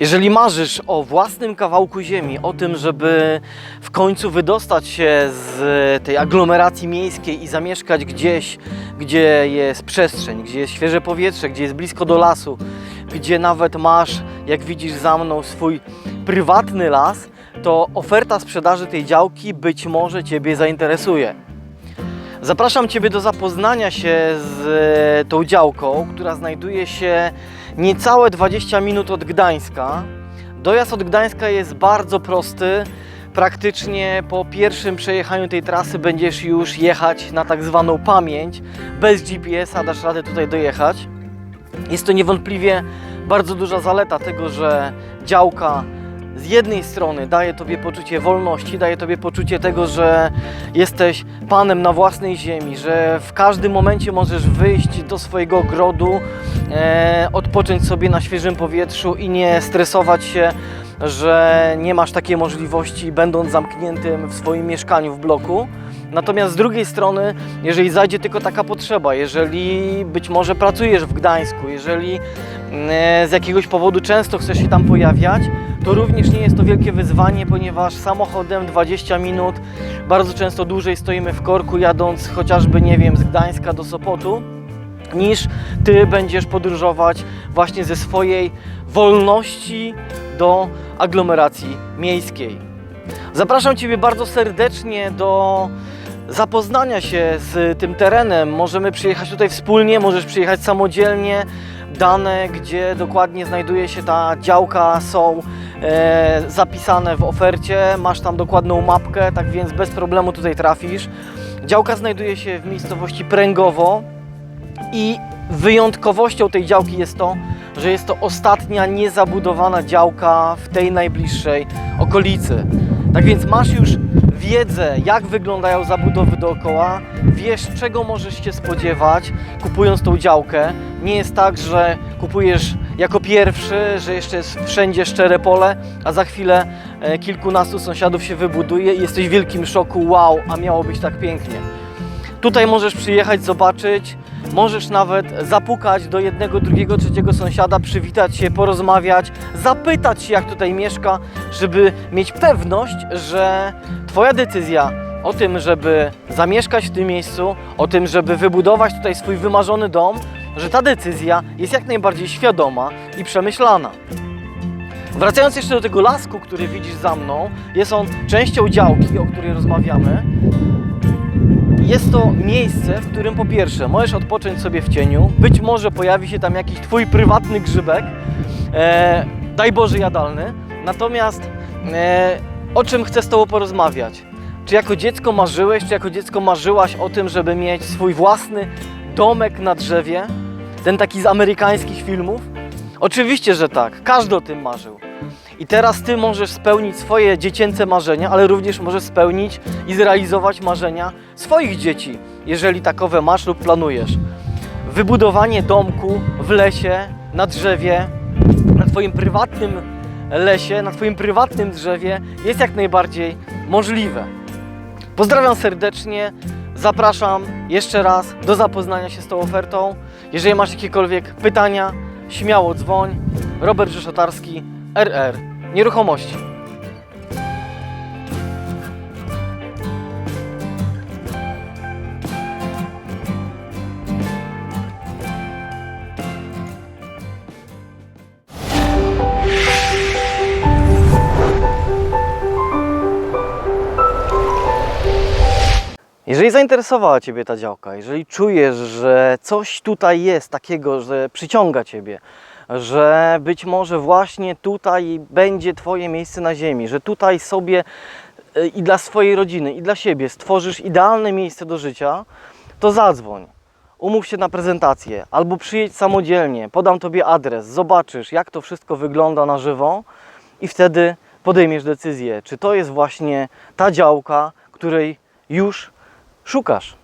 Jeżeli marzysz o własnym kawałku ziemi, o tym, żeby w końcu wydostać się z tej aglomeracji miejskiej i zamieszkać gdzieś, gdzie jest przestrzeń, gdzie jest świeże powietrze, gdzie jest blisko do lasu, gdzie nawet masz, jak widzisz za mną, swój prywatny las, to oferta sprzedaży tej działki być może Ciebie zainteresuje. Zapraszam Ciebie do zapoznania się z tą działką, która znajduje się niecałe 20 minut od Gdańska. Dojazd od Gdańska jest bardzo prosty. Praktycznie po pierwszym przejechaniu tej trasy będziesz już jechać na tak zwaną pamięć. Bez GPS-a dasz radę tutaj dojechać. Jest to niewątpliwie bardzo duża zaleta tego, że działka z jednej strony daje Tobie poczucie wolności, daje Tobie poczucie tego, że jesteś panem na własnej ziemi, że w każdym momencie możesz wyjść do swojego ogrodu, e, odpocząć sobie na świeżym powietrzu i nie stresować się, że nie masz takiej możliwości, będąc zamkniętym w swoim mieszkaniu w bloku. Natomiast z drugiej strony, jeżeli zajdzie tylko taka potrzeba, jeżeli być może pracujesz w Gdańsku, jeżeli e, z jakiegoś powodu często chcesz się tam pojawiać, to również nie jest to wielkie wyzwanie, ponieważ samochodem 20 minut, bardzo często dłużej stoimy w korku, jadąc chociażby, nie wiem, z Gdańska do Sopotu, niż ty będziesz podróżować właśnie ze swojej wolności do aglomeracji miejskiej. Zapraszam Ciebie bardzo serdecznie do zapoznania się z tym terenem. Możemy przyjechać tutaj wspólnie, możesz przyjechać samodzielnie. Dane, gdzie dokładnie znajduje się ta działka, są zapisane w ofercie. Masz tam dokładną mapkę, tak więc bez problemu tutaj trafisz. Działka znajduje się w miejscowości Pręgowo i wyjątkowością tej działki jest to, że jest to ostatnia niezabudowana działka w tej najbliższej okolicy. Tak więc masz już wiedzę, jak wyglądają zabudowy dookoła, wiesz, czego możesz się spodziewać, kupując tą działkę. Nie jest tak, że kupujesz jako pierwszy, że jeszcze jest wszędzie szczere pole, a za chwilę e, kilkunastu sąsiadów się wybuduje i jesteś w wielkim szoku, wow, a miało być tak pięknie. Tutaj możesz przyjechać, zobaczyć, możesz nawet zapukać do jednego, drugiego, trzeciego sąsiada, przywitać się, porozmawiać, zapytać się, jak tutaj mieszka, żeby mieć pewność, że Twoja decyzja o tym, żeby zamieszkać w tym miejscu, o tym, żeby wybudować tutaj swój wymarzony dom, że ta decyzja jest jak najbardziej świadoma i przemyślana. Wracając jeszcze do tego lasku, który widzisz za mną, jest on częścią działki, o której rozmawiamy. Jest to miejsce, w którym po pierwsze możesz odpocząć sobie w cieniu, być może pojawi się tam jakiś twój prywatny grzybek, e, daj Boże jadalny. Natomiast e, o czym chcę z Tobą porozmawiać? Czy jako dziecko marzyłeś, czy jako dziecko marzyłaś o tym, żeby mieć swój własny domek na drzewie? Ten taki z amerykańskich filmów? Oczywiście, że tak. Każdy o tym marzył. I teraz Ty możesz spełnić swoje dziecięce marzenia, ale również możesz spełnić i zrealizować marzenia swoich dzieci, jeżeli takowe masz lub planujesz. Wybudowanie domku w lesie, na drzewie, na Twoim prywatnym lesie, na Twoim prywatnym drzewie jest jak najbardziej możliwe. Pozdrawiam serdecznie, zapraszam jeszcze raz do zapoznania się z tą ofertą. Jeżeli masz jakiekolwiek pytania, śmiało dzwoń. Robert Rzeszotarski, RR Nieruchomości. Jeżeli zainteresowała Ciebie ta działka, jeżeli czujesz, że coś tutaj jest takiego, że przyciąga Ciebie, że być może właśnie tutaj będzie Twoje miejsce na ziemi, że tutaj sobie e, i dla swojej rodziny, i dla siebie stworzysz idealne miejsce do życia, to zadzwoń. Umów się na prezentację albo przyjedź samodzielnie, podam Tobie adres, zobaczysz jak to wszystko wygląda na żywo i wtedy podejmiesz decyzję, czy to jest właśnie ta działka, której już szukasz.